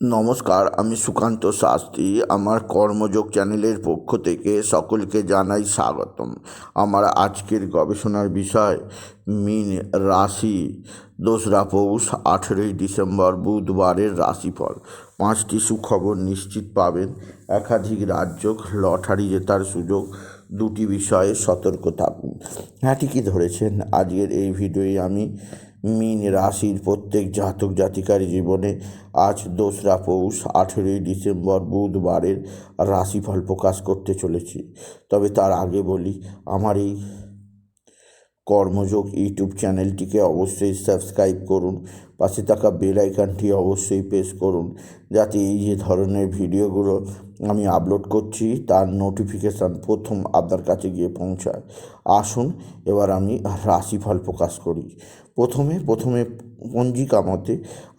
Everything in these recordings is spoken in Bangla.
নমস্কার, আমি সুকান্ত শাস্ত্রী। আমার কর্মযোগ চ্যানেলের পক্ষ থেকে সকলকে জানাই স্বাগতম। আমার আজকের গবেষণার বিষয়, মিন রাশি। দোসরা পৌষ, আঠেরোই ডিসেম্বর, বুধবারের রাশিফল। পাঁচটি সুখবর নিশ্চিত পাবেন। একাধিক রাজ্য লটারি জেতার সুযোগ, দুটি বিষয়ে সতর্ক থাকুন। হ্যাঁ ঠিকই ধরেছেন। আজকের এই ভিডিওয়ে আমি মিন রাশির প্রত্যেক জাতক জাতিকার জীবনে আজ দোসরা পৌষ আঠেরোই ডিসেম্বর বুধবারের রাশিফল প্রকাশ করতে চলেছি। তবে তার আগে বলি, আমার এই কর্মযোগ ইউটিউব চ্যানেলটিকে অবশ্যই সাবস্ক্রাইব করুন। পাশে থাকা বেল আইকনটি অবশ্যই প্রেস করুন, যাতে এই যে ধরনের ভিডিওগুলো আমি আপলোড করছি, তার নোটিফিকেশান প্রথম আপনার কাছে গিয়ে পৌঁছায়। আসুন, এবার আমি রাশিফল প্রকাশ করি। প্রথমে প্রথমে পঞ্জিকা মতে,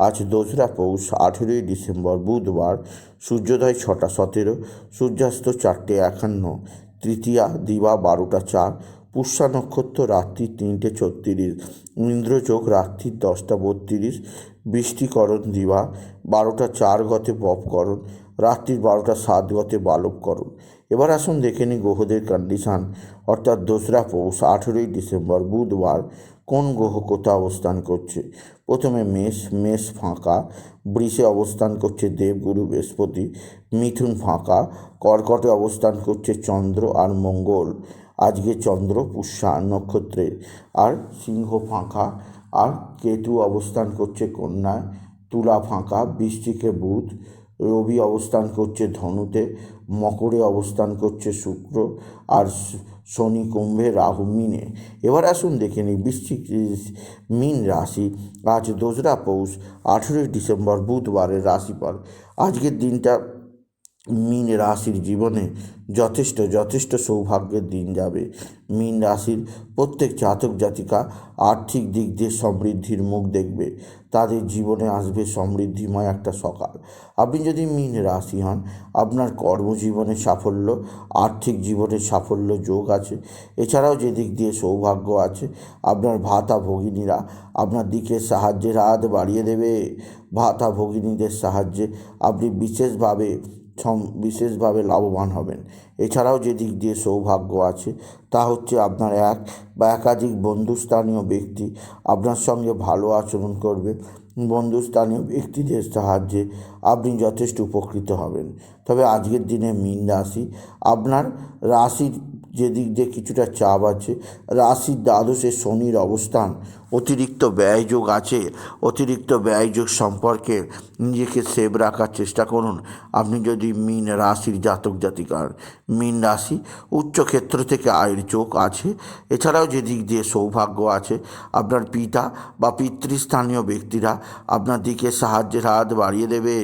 আজ দোসরা পৌষ, আঠেরোই ডিসেম্বর, বুধবার, সূর্যোদয় ছটা সতেরো, সূর্যাস্ত চারটে একান্ন, তৃতীয়া দিবা বারোটা চার পুষ্যা নক্ষত্র রাত্রি তিনটে ছত্রিশ ইন্দ্রযোগ রাত্রি দশটা বত্রিশ বৃষ্টিকরণ দিবা, বারোটা চার গতে বপকরণ রাত্রির বারোটা সাত গতে বালবকরণ এবার আসুন দেখে নিই গ্রহদের কন্ডিশান অর্থাৎ দোসরা পৌষ, আঠেরোই ডিসেম্বর, বুধবার কোন গ্রহ কোথা অবস্থান করছে? প্রথমে মেষ মেষ ফাঁকা, বৃষে অবস্থান করছে দেবগুরু, বৃহস্পতি, মিথুন ফাঁকা, কর্কটে অবস্থান করছে চন্দ্র আর মঙ্গল। আজকে চন্দ্র, পুষ্যা নক্ষত্রে। আর সিংহ ফাঁকা। আর কেতু অবস্থান করছে কন্যায়। তুলা ফাঁকা। বৃষ্টিকে বুধ। রবি অবস্থান করছে ধনুতে। মকরে অবস্থান করছে শুক্র। আর শনি কুম্ভে রাহু মিনে। এবার আসুন দেখে নিই বৃশ্চিক মিন রাশি। আজ দোসরা পৌষ, আঠেরোই ডিসেম্বর, বুধবারের রাশিফল। আজকের দিনটা মিন রাশির জীবনে যথেষ্ট যথেষ্ট সৌভাগ্যের দিন যাবে। মিন রাশির প্রত্যেক জাতক জাতিকা আর্থিক দিক দিয়ে সমৃদ্ধির মুখ দেখবে। তাদের জীবনে আসবে সমৃদ্ধিময় একটা সকাল। আপনি যদি মিন রাশি হন, আপনার কর্মজীবনে সাফল্য, আর্থিক জীবনে সাফল্য যোগ আছে। এছাড়াও যে দিক দিয়ে সৌভাগ্য আছে, আপনার ভাতা ভগিনীরা আপনার দিকে সাহায্যের হাত বাড়িয়ে দেবে। ভাতা ভগিনীদের সাহায্যে আপনি বিশেষভাবে বিশেষভাবে লাভবান হবেন। এছাড়াও যে দিক দিয়ে সৌভাগ্য আছে, তা হচ্ছে আপনার এক বা একাধিক বন্ধুস্থানীয় ব্যক্তি আপনার সঙ্গে ভালো আচরণ করবে। বন্ধুস্থানীয় ব্যক্তিদের সাহায্যে আপনি যথেষ্ট উপকৃত হবেন। তবে আজকের দিনে মিন রাশি, আপনার রাশির যে দিক দিয়ে কিছুটা চাপ আছে, রাশির দ্বাদশে শনির অবস্থান, অতিরিক্ত ব্যয়যোগ আছে, অতিরিক্ত ব্যয়যোগ সম্পর্কে নিজেকে সেভ রাখার চেষ্টা করুন। আপনি যদি মিন রাশির জাতক জাতিকার মিন রাশি উচ্চক্ষেত্র থেকে আয়ের চোখ আছে। এছাড়াও যে দিক দিয়ে সৌভাগ্য আছে, আপনার পিতা বা পিতৃস্থানীয় ব্যক্তিরা আপনার দিকে সাহায্যের হাত বাড়িয়ে দেবে।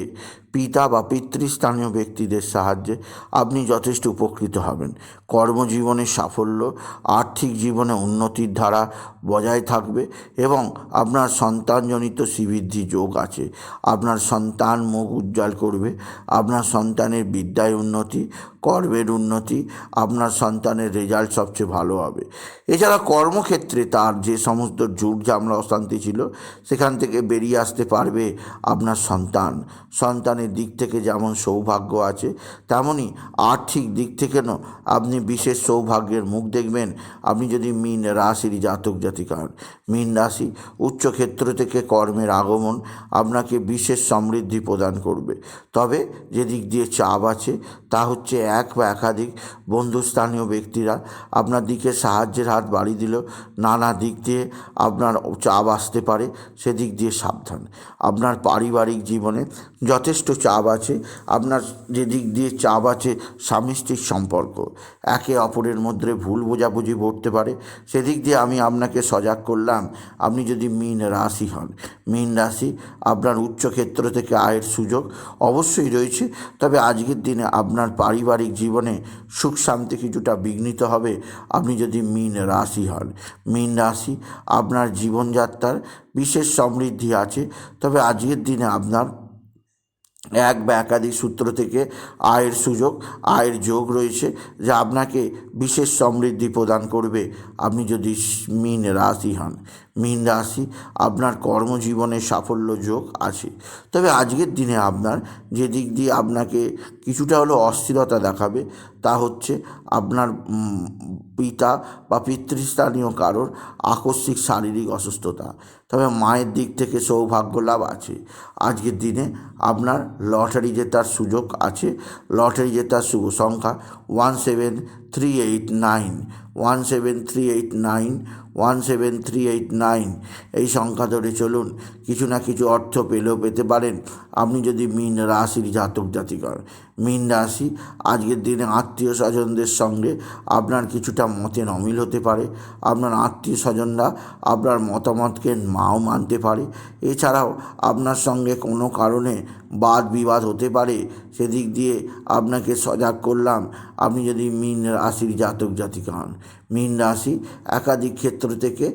পিতা বা পিতৃস্থানীয় ব্যক্তিদের সাহায্যে আপনি যথেষ্ট উপকৃত হবেন। কর্মজীবনে সাফল্য, আর্থিক জীবনে উন্নতির ধারা বজায় থাকবে এবং আপনার সন্তানজনিত শ্রীবৃদ্ধি যোগ আছে। আপনার সন্তান মুখ উজ্জ্বল করবে, আপনার সন্তানের বিদ্যায় উন্নতি, কর্মের উন্নতি, আপনার সন্তানের রেজাল্ট সবচেয়ে ভালো হবে। এছাড়া কর্মক্ষেত্রে তার যে সমস্ত ঝুট ঝামলা, অশান্তি ছিল, সেখান থেকে বেরিয়ে আসতে পারবে আপনার সন্তান। সন্তানের দিক থেকে যেমন সৌভাগ্য আছে, তেমনই আর্থিক দিক থেকেও আপনি বিশেষ সৌভাগ্যের মুখ দেখবেন। আপনি যদি মিন রাশির জাতক জাতিকার, মিন রাশি উচ্চক্ষেত্র থেকে কর্মের আগমন আপনাকে বিশেষ সমৃদ্ধি প্রদান করবে। তবে যে দিক দিয়ে চাপ আছে, তা হচ্ছে এক বা একাধিক বন্ধুস্থানীয় ব্যক্তিরা আপনার দিকে সাহায্যের হাত বাড়িয়ে দিল নানা দিক দিয়ে আপনার চাপ আসতে পারে। সেদিক দিয়ে সাবধান। আপনার পারিবারিক জীবনে যথেষ্ট চাপ আছে। আপনার যে দিক দিয়ে চাপ আছে, স্বামী সম্পর্ক। একে অপরের মধ্যে ভুল বোঝাবুঝি পড়তে পারে। সেদিক দিয়ে আমি আপনাকে সজাগ করলাম, আপনি যদি মীন রাশি হন। মিন রাশি আপনার উচ্চক্ষেত্র থেকে আয়ের সুযোগ অবশ্যই রয়েছে। তবে আজকের দিনে আপনার পারিবারিক জীবনে সুখ শান্তি কিছুটা বিঘ্নিত হবে। আপনি যদি মীন রাশি হন, মিন রাশি আপনার জীবনযাত্রার বিশেষ সমৃদ্ধি আছে। তবে আজকের দিনে আপনার এক বা একাধিক সূত্র থেকে আয়ের সুযোগ, আয়ের যোগ রয়েছে যা আপনাকে বিশেষ সমৃদ্ধি প্রদান করবে। আপনি যদি মিন রাশি হন মীন রাশি, আপনার কর্মজীবনে সাফল্য যোগ আছে। তবে আজকের দিনে আপনার যে দিক দিয়ে আপনাকে কিছুটা হলেও অস্থিরতা দেখাবে, তা হচ্ছে আপনার পিতা বা পিতৃস্থানীয় কারোর আকস্মিক শারীরিক অসুস্থতা। তবে মায়ের দিক থেকে সৌভাগ্য লাভ আছে। আজকের দিনে আপনার লটারি জেতার সুযোগ আছে। লটারি জেতার শুভ সংখ্যা one seven three eight nine, one seven three eight nine one seven three eight nine এই সংখ্যা ধরে চলুন, কিছু না কিছু অর্থ পেলেও পেতে পারেন। আপনি যদি মিন রাশির জাতক জাতিকর, মিন রাশি আজকের দিনে আত্মীয় স্বজনদের সঙ্গে আপনার কিছুটা মতের অমিল হতে পারে, আপনার আত্মীয় স্বজনরা আপনার মতামতকে মাও মানতে পারে। এছাড়াও আপনার সঙ্গে কোনো কারণে বাদ বিবাদ হতে পারে, সেদিক দিয়ে আপনাকে সজাগ করলাম। আপনি যদি মিন রাশির জাতক জাতিকা হন, মিন রাশি একাধিক ক্ষেত্র থেকে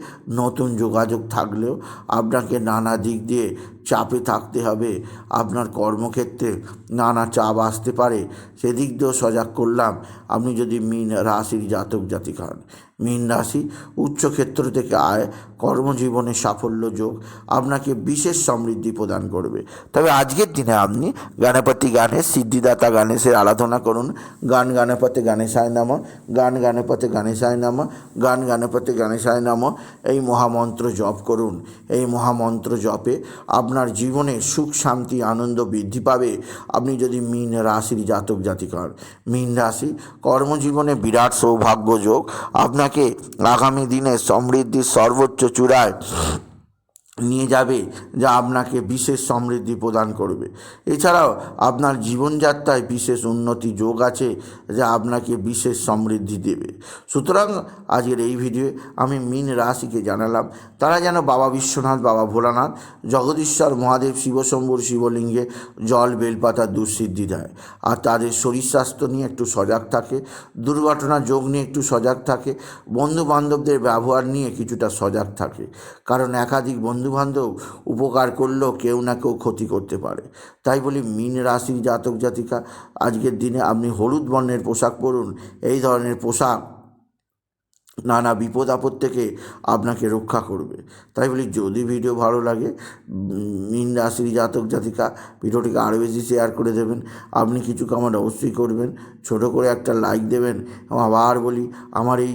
নতুন যোগাযোগ থাকলেও আপনাকে নানা দিক দিয়ে চাপে থাকতে হবে। আপনার কর্মক্ষেত্রে নানা চাপ আসতে পারে। সেদিক দিয়েও সজাগ করলাম। আপনি যদি মিন রাশির জাতক জাতিক হন মিন রাশি, উচ্চক্ষেত্র থেকে আয়, কর্মজীবনে সাফল্য যোগ আপনাকে বিশেষ সমৃদ্ধি প্রদান করবে। তবে আজকের দিনে আপনি গণপতি গানের সিদ্ধিদাতা গণেশের আরাধনা করুন। গান গানপতে গণেশায় নাম, গান গানপতে গণেশায় নাম, গান গানপতে গণেশায় নাম, এই মহামন্ত্র জপ করুন। এই মহামন্ত্র জপে আপনার জীবনে সুখ, শান্তি, আনন্দ বৃদ্ধি পাবে। আপনি যদি মিন রাশির জাতক জাতিক হন মিন রাশি কর্মজীবনে বিরাট সৌভাগ্য যোগ আপনাকে আগামী দিনে সমৃদ্ধির সর্বোচ্চ চূড়ায় নিয়ে যাবে যা আপনাকে বিশেষ সমৃদ্ধি প্রদান করবে। এছাড়াও আপনার জীবনযাত্রায় বিশেষ উন্নতি যোগ আছে যা আপনাকে বিশেষ সমৃদ্ধি দেবে। সুতরাং আজকের এই ভিডিওয়ে আমি মিন রাশিকে জানালাম, তারা যেন বাবা বিশ্বনাথ, বাবা ভোলানাথ, জগদীশ্বর, মহাদেব, শিবশম্ভুর শিবলিঙ্গে জল, বেলপাতা, দুঃসিদ্ধি দেয়। আর তাদের শরীর স্বাস্থ্য নিয়ে একটু সজাগ থাকে, দুর্ঘটনা যোগ নিয়ে একটু সজাগ থাকে বন্ধু বান্ধবদের ব্যবহার নিয়ে কিছুটা সজাগ থাকে। কারণ একাধিক বন্ধুবান্ধব উপকার করলেও কেউ না কেউ ক্ষতি করতে পারে। তাই বলি মিন রাশির জাতক জাতিকা, আজকের দিনে আপনি হলুদ বর্ণের পোশাক পরুন। এই ধরনের পোশাক নানা বিপদ আপদ থেকে আপনাকে রক্ষা করবে। তাই বলি যদি ভিডিও ভালো লাগে, মিন রাশির জাতক জাতিকা, ভিডিওটিকে আরও বেশি শেয়ার করে দেবেন। আপনি কিছু কামার অবশ্যই করবেন। ছোট করে একটা লাইক দেবেন। আবার বলি, আমার এই